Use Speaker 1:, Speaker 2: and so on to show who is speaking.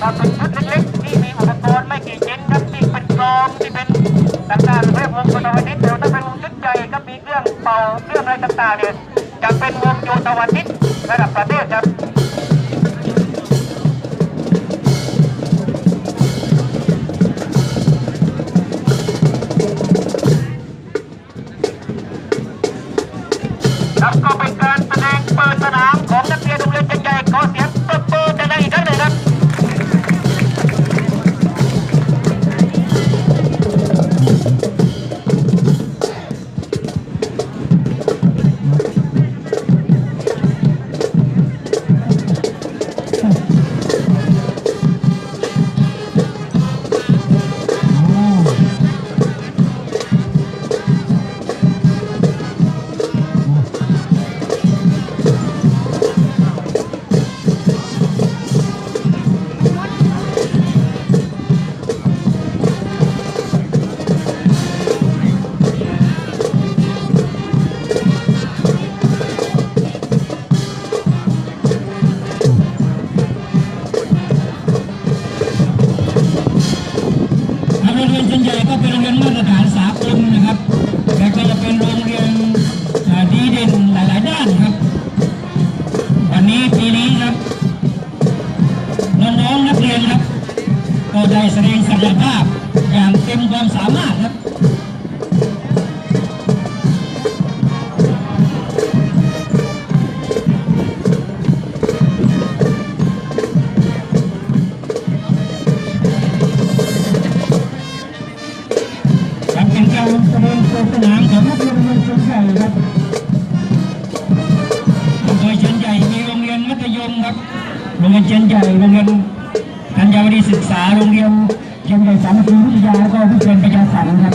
Speaker 1: ถ้าเป็นชุดเล็กๆที่มีอุปกรณ์ไม่กี่ชิ้นครับที่เป็นกลองที่เป็นต่างๆเรียกวงตะวันทิตแต่ถ้าเป็นวงชุดใหญ่ก็มีเครื่องเป่าเครื่องอะไรต่างๆเนี่ยจะเป็นวงโยธวาทิตระดับประเทศครับ โรงเรียนใหญ่ก็
Speaker 2: เป็นโรงเรียนมาตรฐานสากลนะครับแต่ก็จะเป็นโรงเรียนดีเด่นหลาย ๆ ด้านครับ วันนี้ปีนี้ครับน้องๆนักเรียนครับ ก็ได้แสดงศักยภาพอย่างเต็มความสามารถครับ การแสดงตัวสนามของนักเรียนโรงเรียนเชียงใหญ่ครับอำเภอเชียนใหญ่มีโรงเรียนมัธยมครับ โรงเรียนเชียงใหญ่โรงเรียนธัญวดีศึกษา โรงเรียนเชียงใหญ่สามัคคีวิทยาแล้วก็วิเชียนประชาสัมพันธ์ครับ